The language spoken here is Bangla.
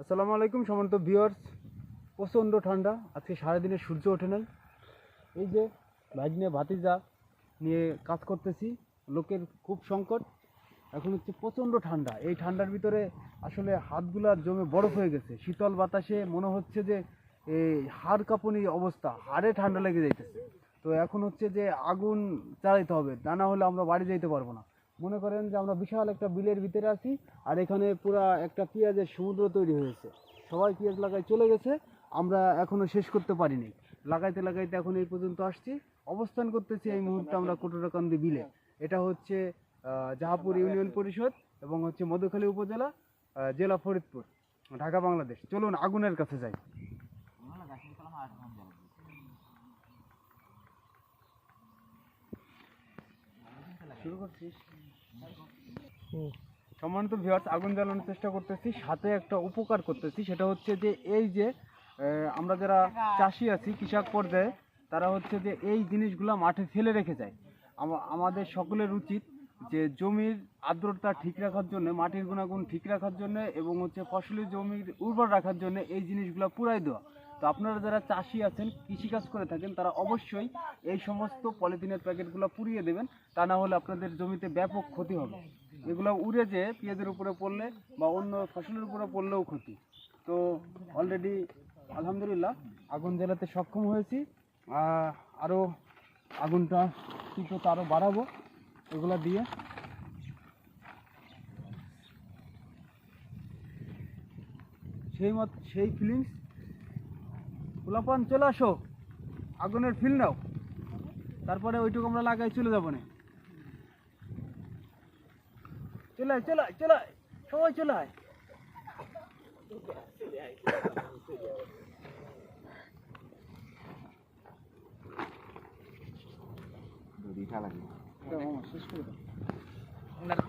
আসসালামু আলাইকুম সমন্ত ভিউয়ার্স। প্রচণ্ড ঠান্ডা। আজকে সারাদিনে সূর্য ওঠে নাই। এই যে ভাগ্নে ভাতিজা নিয়ে কাজ করতেছি, লোকের খুব সংকট। এখন হচ্ছে প্রচণ্ড ঠান্ডা। এই ঠান্ডার ভিতরে আসলে হাতগুলা জমে বরফ হয়ে গেছে। শীতল বাতাসে মনে হচ্ছে যে এই হাড় কাঁপুনি অবস্থা। হাড়ে ঠান্ডা লেগে যাইতেছে। তো এখন হচ্ছে যে আগুন চালাইতে হবে, তা না হলে আমরা বাড়ি যাইতে পারব না। মনে করেন যে আমরা বিশাল একটা বিলের ভিতরে আছি, আর এখানে পুরা একটা পেঁয়াজের সমুদ্র তৈরি হয়েছে। সবাই পেঁয়াজ লাগাই চলে গেছে, আমরা এখনও শেষ করতে পারিনি। লাগাইতে লাগাইতে এখন এই পর্যন্ত আসছি। অবস্থান করতেছি এই মুহূর্তে আমরা কোটরাকান্দি বিলে। এটা হচ্ছে জাহাপুর ইউনিয়ন পরিষদ এবং হচ্ছে মধুখালী উপজেলা জেলা ফরিদপুর, ঢাকা, বাংলাদেশ। চলুন আগুনের কাছে যাই। শুরু করছিস সম্মানিত ভিউয়ার্স আগুন জ্বালানোর চেষ্টা করতেছি। সাথে একটা উপকার করতেছি সেটা হচ্ছে যে এই যে আমরা যারা চাষি আছি কৃষক পর্যায়ে তারা হচ্ছে যে এই জিনিসগুলো মাঠে ফেলে রেখে যায়। আমাদের সকলের উচিত যে জমির আর্দ্রতা ঠিক রাখার জন্য মাটির গুণাগুণ ঠিক রাখার জন্য এবং হচ্ছে ফসলের জমির উর্বর রাখার জন্য এই জিনিসগুলো পুরাই দেওয়া। তো আপনারা যারা চাষি আছেন, কৃষিকাজ করে থাকেন, তারা অবশ্যই এই সমস্ত পলিথিনের প্যাকেটগুলো পুড়িয়ে দেবেন। তা না হলে আপনাদের জমিতে ব্যাপক ক্ষতি হবে। এগুলো উড়ে যেয়ে পেঁয়াজের উপরে পড়লে বা অন্য ফসলের উপরে পড়লেও ক্ষতি। তো অলরেডি আলহামদুলিল্লাহ আগুন জ্বালাতে সক্ষম হয়েছি। আরও আগুনটা তীব্রতা আরও বাড়াবো। এগুলো দিয়ে সেই মত সেই ফিলিংস গোলাপান চলে আসো। আগুনের ফিল নাও। তারপরে ওইটুকু আমরা লাগাই চলে যাব না। চলে আয়, চলে আয়, চলে আয়, সবাই চলে আয়। মামা, শেষ করে দাও।